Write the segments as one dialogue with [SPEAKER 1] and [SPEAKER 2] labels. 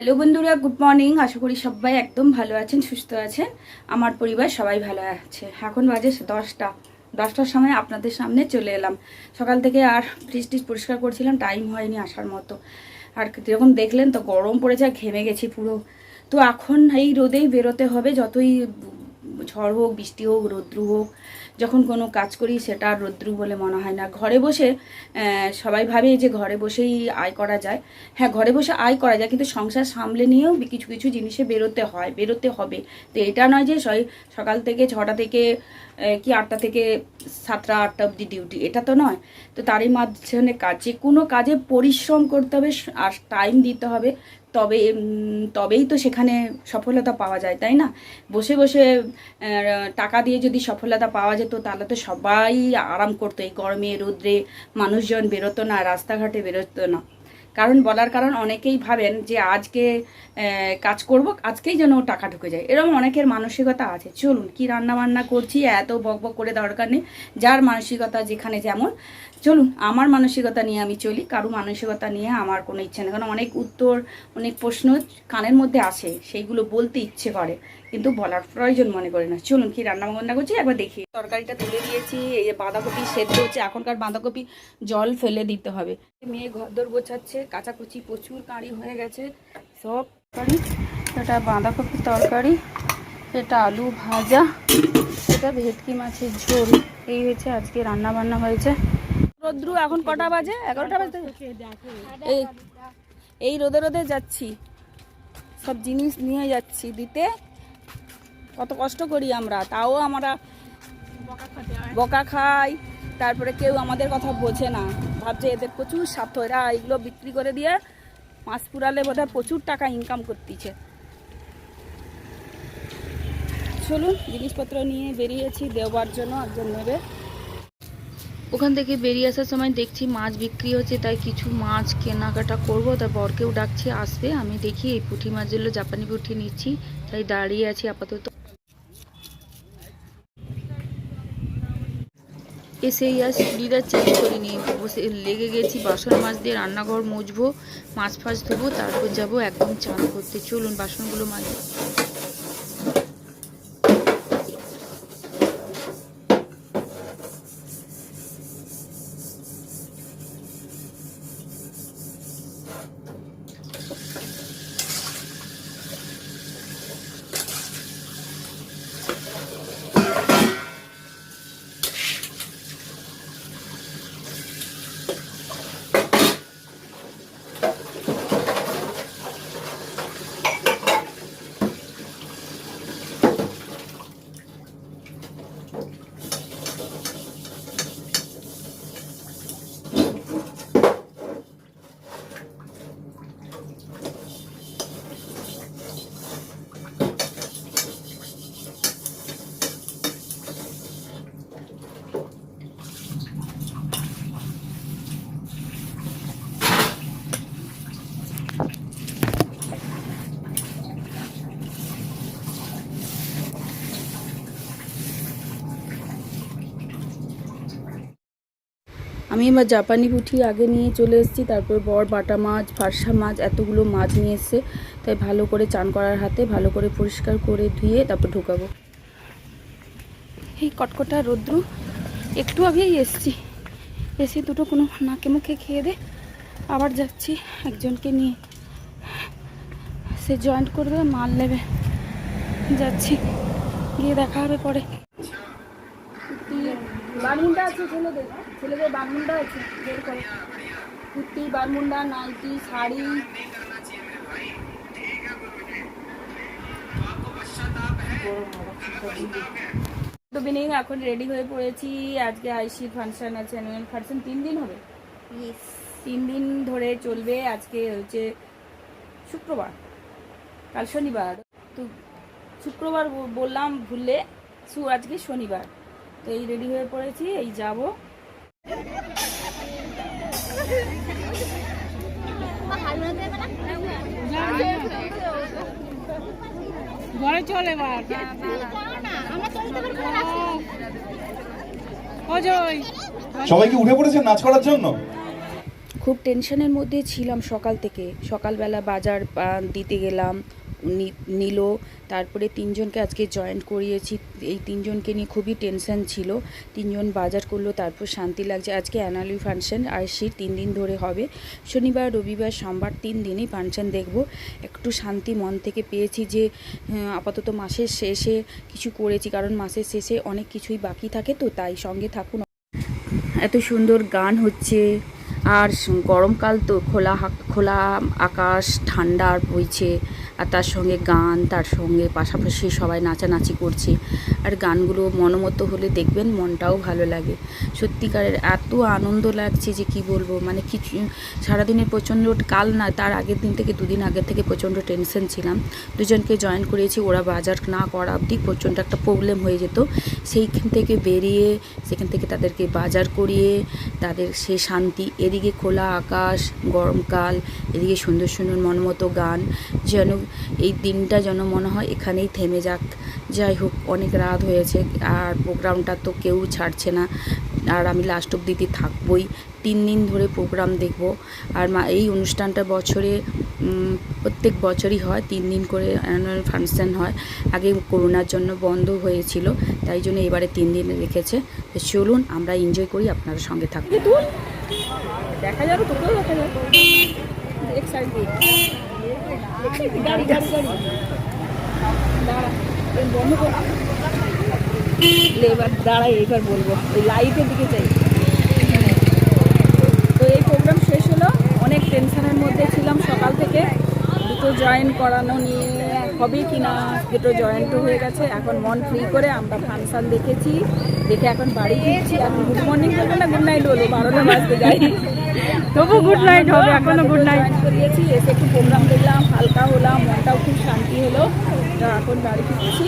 [SPEAKER 1] Hello বন্ধুরা good morning আশা করি সবাই একদম ভালো আছেন, সুস্থ আছেন। আমার পরিবার সবাই ভালো আছে। এখন বাজে দশটা। দশটার সময় আপনাদের সামনে চলে এলাম। সকাল থেকে আর ফ্রিজ টিজ পরিষ্কার করছিলাম টাইম হয়নি আসার মতো। আর যখন দেখলেন তো, গরম পড়েছে আর ঘেমে গেছি পুরো। তো এখন এই রোদেই বেরোতে হবে, যতই ঝড় হোক, বৃষ্টি হোক, রৌদ্রু হোক যখন কোনো কাজ করি, সেটা রৌদ্রু বলে মনে হয় না। ঘরে বসে সবাই ভাবে যে ঘরে বসেই আয় করা যায়। হ্যাঁ ঘরে বসে আয় করা যায়, কিন্তু সংসার সামলে নিয়েও কিছু কিছু জিনিসে বেরোতে হয়, বেরোতে হবে। তো এটা নয় যে সকাল থেকে ছটা থেকে কি আটটা থেকে সাতটা, আটটা অবধি ডিউটি এটা তো নয়। তো তারই মাঝখানে কাজ, যে কোনো কাজে পরিশ্রম করতে হবে, আর টাইম দিতে হবে, তবে তবেই তো সেখানে সফলতা পাওয়া যায়, তাই না? বসে বসে টাকা দিয়ে যদি সফলতা পাওয়া যেত তাহলে তো সবাই আরাম করতো এই গরমে, রোদ্রে মানুষজন বেরোতো না, রাস্তাঘাটে বেরোতো না। কারণ বলার কারণ অনেকেই ভাবেন যে আজকে কাজ করব, আজকেই যেন টাকা ঢুকে যায়। এরকম অনেকের মানসিকতা আছে। চলুন, কি রান্না বান্না করছি, এত বক বক করে দরকার নেই। যার মানসিকতা যেখানে যেমন। চলুন, আমার মানসিকতা নিয়ে আমি চলি। কারও মানসিকতা নিয়ে আমার কোনো ইচ্ছে নেই। কারণ অনেক উত্তর, অনেক প্রশ্ন কানের মধ্যে আসে। সেইগুলো বলতে ইচ্ছে করে। কিন্তু বলার প্রয়োজন মনে করি না। চলুন, কি রান্না বান্না করছি? একবার দেখি। তরকারিটা তুলে দিয়েছি, এই যে বাঁধাকপি সেদ্ধ হচ্ছে, এখনকার বাঁধাকপি জল ফেলে দিতে হবে। মেয়ে ঘরদোর গোছাচ্ছে, কাঁচাকুচি প্রচুর কাঁড়ি হয়ে গেছে, সব তরকারি। এটা বাঁধাকপির তরকারি, এটা আলু ভাজা, এটা ভেটকি মাছের ঝোল। এই হয়েছে আজকে রান্না বান্না হয়েছে। রোদ্রু, এখন কটা বাজে? এগারোটা বাজে এই রোদে রোদে যাচ্ছি। সব জিনিস নিয়ে যাচ্ছি দিতে। কত কষ্ট করি আমরা, তাও আমরা বকা খাই, তারপরে কেউ আমাদের কথা বোঝে না। ভাবছে এদের প্রচুর স্বার্থ, এরা এগুলো বিক্রি করে দিয়ে মাছ পুরালে বোধহয় প্রচুর টাকা ইনকাম করতেছে। চলুন, জিনিসপত্র নিয়ে বেরিয়েছি, দেওয়ার জন্য একজন নেবে। ওখান থেকে বেরিয়ে আসার সময় দেখছি মাছ বিক্রি হচ্ছে, তাই কিছু মাছ কেনাকাটা করব তার বরকেও ডাকছে, আসবে, আমি দেখি এই পুঁটি মাছগুলো জাপানি পুঁটি নিচ্ছি, তাই দাঁড়িয়ে আছি আপাতত। এসেই আর চুড়িদার চেঞ্জ করিনি বসে লেগে গেছি, বাসন মাছ দিয়ে রান্নাঘর মুছবো, মাছ ফাছ ধোবো, তারপর যাব একদম চান করতে। চলুন, বাসনগুলো মাঝে আমি এবার জাপানি পুঁটি আগে নিয়ে চলে এসেছি, তারপর বর বাটা মাছ, ফার্সা মাছ, এতগুলো মাছ নিয়ে এসছে। তাই ভালো করে চান করার হাতে, ভালো করে পরিষ্কার করে ধুয়ে তারপর ঢুকাবো। এই কটকটা রৌদ্রু, একটু আগেই এসছি। এসে দুটো কোনো নাকে মুখে খেয়ে দে, আবার যাচ্ছি একজনকে নিয়ে। সে জয়েন্ট করে করবে মাল নেবে। যাচ্ছি, গিয়ে দেখা হবে পরে। বারমুন্ডা আছে ছেলেদের ছেলেদের বারমুন্ডা আছে বের করে। Kurti bermuda nighty sari. বিনি এখন রেডি হয়ে পড়েছি। আজকে আইসির ফাংশন আছে অ্যানুয়াল ফাংশন। তিন দিন হবে? তিন দিন ধরে চলবে আজকে হচ্ছে শুক্রবার। কাল শনিবার। তো শুক্রবার বললাম ভুললে সু আজকে শনিবার। তো এই রেডি হয়ে পড়েছি এই যাব।
[SPEAKER 2] ঘরে চল এবার। অজয়
[SPEAKER 3] উঠে পড়েছেন নাচ করার জন্য?
[SPEAKER 1] খুব টেনশনের মধ্যে ছিলাম সকাল থেকে। সকালবেলা বাজার দিতে গেলাম। নিল। তারপরে তিনজনকে আজকে জয়েন্ট করিয়েছি। এই তিনজনকে নিয়ে খুবই টেনশন ছিল। তিনজন বাজার করল তারপর শান্তি লাগছে। আজকে অ্যানুয়ালি ফাংশন আইসির তিন দিন ধরে হবে। শনিবার রবিবার সোমবার তিন দিনই ফাংশন দেখব। একটু শান্তি মন থেকে পেয়েছি যে হ্যাঁ, আপাতত মাসের শেষে কিছু করেছি। কারণ মাসের শেষে অনেক কিছুই বাকি থাকে তো তাই সঙ্গে থাকুন। এত সুন্দর গান হচ্ছে। আর গরমকাল তো খোলা খোলা আকাশ, ঠান্ডা বইছে। আর তার সঙ্গে গান, তার সঙ্গে পাশাপাশি সবাই নাচানাচি করছে। আর গানগুলো মনোমত হলে দেখবেন মনটাও ভালো লাগে। সত্যিকারের এত আনন্দ লাগছে যে কি বলব? মানে কিছু, সারাদিনের প্রচণ্ড কাল না, তার আগের দিন থেকে দুদিন আগের থেকে প্রচণ্ড টেনশন ছিলাম। দুজনকে জয়েন করিয়েছি ওরা বাজার না করা অবধি প্রচণ্ড একটা প্রবলেম হয়ে যেত। সেইখান থেকে বেরিয়ে, সেখান থেকে তাদেরকে বাজার করিয়ে, তাদের সে শান্তি। এদিকে খোলা আকাশ, গরমকাল এদিকে সুন্দর সুন্দর মনমতো গান, যেন এই দিনটা যেন মনে হয় এখানেই থেমে যাক। যাই হোক, অনেক রাত হয়েছে, আর প্রোগ্রামটা তো কেউ ছাড়ছে না। আর আমি লাস্ট অব্দি থাকবই। তিন দিন ধরে প্রোগ্রাম দেখব। আর মা, এই অনুষ্ঠানটা বছরে প্রত্যেক বছরই হয়। তিন দিন করে অ্যানুয়াল ফাংশন হয়। আগে করোনার জন্য বন্ধ হয়েছিল, তাই জন্য এবারে তিন দিন রেখেছে। তো চলুন, আমরা এনজয় করি আপনাদের সঙ্গে থাকব। দেখা যাবে তোকেও দেখা যাবে। এক সাইড দাঁড়া এবার দাঁড়াই, এবার বলব। ওই লাইটের দিকে চাই তো এই প্রোগ্রাম শেষ হলো। অনেক টেনশনের মধ্যে ছিলাম সকাল থেকে। দুটো জয়েন করানো নিয়ে হবে কি না দুটো জয়েন্টও হয়ে গেছে। এখন মন ফ্রি করে আমরা ফাংশন দেখেছি। দেখে এখন বাড়ি ফিরছি। এখন গুড মর্নিং বলব না গুড নাইট বলব বারোটা বাজতে যাই
[SPEAKER 2] তবু গুড নাইট হবে এখনও গুড নাইট।
[SPEAKER 1] করিয়েছি এসে একটু প্রোগ্রাম দেখলাম হালকা হলাম মনটাও খুব শান্তি হলো। তো এখন বাড়ি ফিরছি।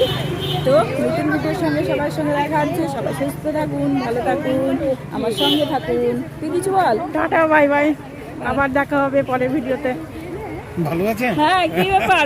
[SPEAKER 1] তো নতুন ভিডিওর সঙ্গে সবার সঙ্গে দেখা হচ্ছে। সবাই সুস্থ থাকুন ভালো থাকুন আমার সঙ্গে থাকুন। তুই কিছু বল?
[SPEAKER 2] Tata bye bye. আবার দেখা হবে পরের ভিডিওতে।
[SPEAKER 3] ভালো আছেন?
[SPEAKER 1] হ্যাঁ কি ব্যাপার?